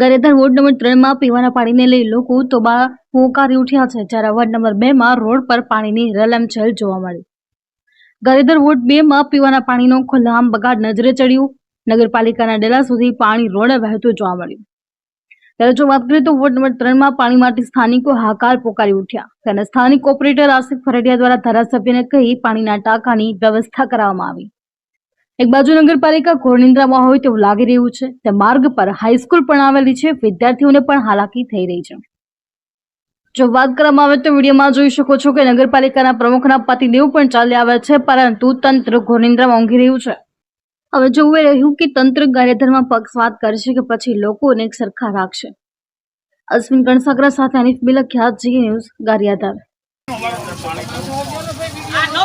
ગરેધર ward number ત્રણમાં પીવાના પાણીને લઈ લોકો તોબા હોકારી ઉઠ્યા છે, જ્યારે વોર્ડ નંબર બેમાં રોડ પર પાણીની રલમછેલ જોવા મળી. ગરેધર વોર્ડ બેમાં પીવાના પાણીનો ખુલ્લામ બગાડ નજરે ચડ્યું. નગરપાલિકાના ડેલા સુધી પાણી રોડે વહેતું જોવા મળ્યું. ત્યારે જો વાત કરીએ તો વોર્ડ નંબર ત્રણમાં પાણી માટે સ્થાનિકો હાકાર પોકારી ઉઠ્યા. ત્યારે સ્થાનિક ઓપરેટર આસિફ ફરડિયા દ્વારા ધારાસભ્યને કહી પાણીના ટાંકાની વ્યવસ્થા કરવામાં આવી. એક બાજુ નગરપાલિકા ઘોરનિંદ્રામાં હોય તેવું લાગી રહ્યું છે. તે માર્ગ પર હાઈસ્કૂલ પણ આવેલી છે. વિદ્યાર્થીઓને પણ હાલાકી થઈ રહી છે. જો વાત કરવામાં આવે તો વિડીયોમાં જોઈ શકો છો કે નગરપાલિકાના પ્રમુખના પતિદેવ પણ ચાલી આવ્યા છે, પરંતુ તંત્ર ઘોરનિંદ્રામાં ઊંઘી રહ્યું છે. હવે જોવું એ રહ્યું કે તંત્ર ગાયધરમાં પક્ષવાત કરશે કે પછી લોકોને એક સરખા રાખશે. અશ્વિન કણસાગરા સાથે અનિફ ખ્યાત જી ન્યૂઝ ગારિયાધાર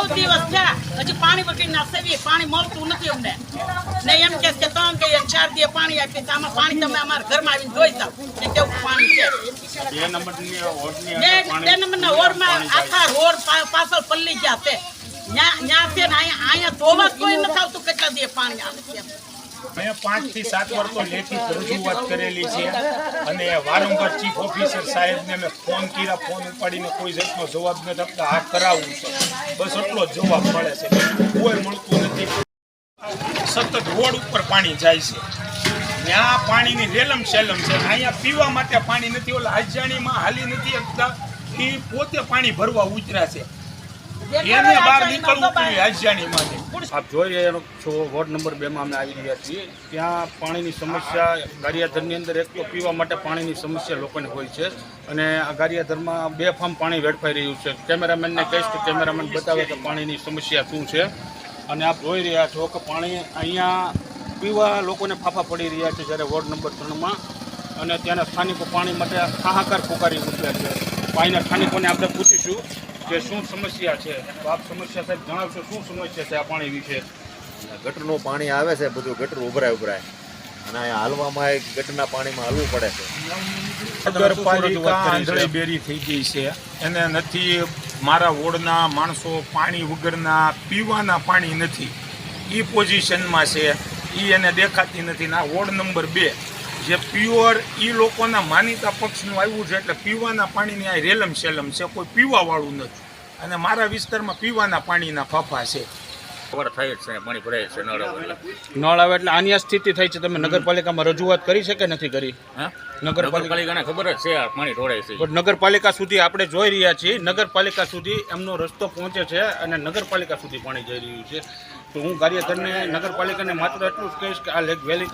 નવ દિવસ થયા હજી પાણી વગેરે ના પાણી મળતું નથી અમને. ને એમ કે છે ત્રણ કે ચાર દિવસ પાણી આપીએ તો આમાં પાણી તમે અમારા ઘરમાં આવીને જોઈ જાઓ. કે કેવું પાણી છે. બે નંબરની ઓરમાં આખા રોડ પાછળ પલ્લી ગયા છે. ત્યાં ન્યા છે ને અહીંયા અહીંયા ધોવા કોઈ નથી આવતું કેટલા દિવસ પાણી આવે છે. મેં પાંચથી સાત વાર તો લેખિત રજૂઆત કરેલી છે. અને વારંવાર ચીફ ઓફિસર સાહેબને મેં ફોન કર્યા ફોન ઉપાડીને કોઈ જાતનો જવાબ નથી આપતા. આ કરાવવું છે. બસ એટલો જ જવાબ મળે છે. કોઈ મળતું નથી. સતત રોડ ઉપર પાણી જાય છે. ત્યાં પાણીની રેલમ શેલમ છે. અહીંયા પીવા માટે પાણી નથી. ઓલા અજાણીમાં હાલી નથી શકતા. એ પોતે પાણી ભરવા ઉતર્યા છે. એને બહાર નીકળવું પડ્યું હાજાણીમાંથી આપ જોઈ રહ્યા છો વોર્ડ નંબર બેમાં અમે આવી રહ્યા છીએ. ત્યાં પાણીની સમસ્યા, ગારિયાધરની અંદર એક તો પીવા માટે પાણીની સમસ્યા લોકોને હોય છે અને આ ગારિયાધરમાં બે ફાર્મ પાણી વેડફાઈ રહ્યું છે. કેમેરામેનને કહીશ કે કેમેરામેન બતાવે કે પાણીની સમસ્યા શું છે. અને આપ જોઈ રહ્યા છો કે પાણી અહીંયા પીવા લોકોને ફાફા પડી રહ્યા છે જ્યારે વોર્ડ નંબર ત્રણમાં અને ત્યાંના સ્થાનિકો પાણી માટે હાહાકાર પુકારી ઉઠ્યા છે. પાણીના સ્થાનિકોને આપણે પૂછીશું કે શું સમસ્યા છે? તો આપ સમસ્યા સાહેબ જણાવશો શું સમસ્યા છે આ પાણી વિશે? ગટરનું પાણી આવે છે બધું ગટર ઉભરાય ઉભરાય. અને અહીંયા હાલવામાં એક ગટરના પાણીમાં હાલવું પડે છે. નગરપાલિકા આંધળી બેરી થઈ ગઈ છે. એને નથી મારા વોર્ડના માણસો પાણી વગરના પીવાના પાણી નથી. એ પોઝિશનમાં છે. એ એને દેખાતી નથી. ના વોર્ડ નંબર બે જે પ્યોર એ લોકોના માનીતા પક્ષનું આવ્યું છે એટલે પીવાના પાણીની આ રેલમ સેલમ છે. કોઈ પીવાવાળું નથી. અને મારા વિસ્તારમાં પીવાના પાણીના ફાફા છે. ખબર થાય જ છે પાણી ભરાય છે નળ આવે એટલે. નળ આવે એટલે આની આ સ્થિતિ થઈ છે. તમે નગરપાલિકામાં રજૂઆત કરી છે કે નથી કરી? નગરપાલિકાને ખબર જ છે આ પાણી ઢોળાય છે. પણ નગરપાલિકા સુધી આપણે જોઈ રહ્યા છીએ. નગરપાલિકા સુધી એમનો રસ્તો પહોંચે છે અને નગરપાલિકા સુધી પાણી જઈ રહ્યું છે. તો હું કાર્યકરને નગરપાલિકાને માત્ર એટલું જ કહીશ કે આ લેક વહેલી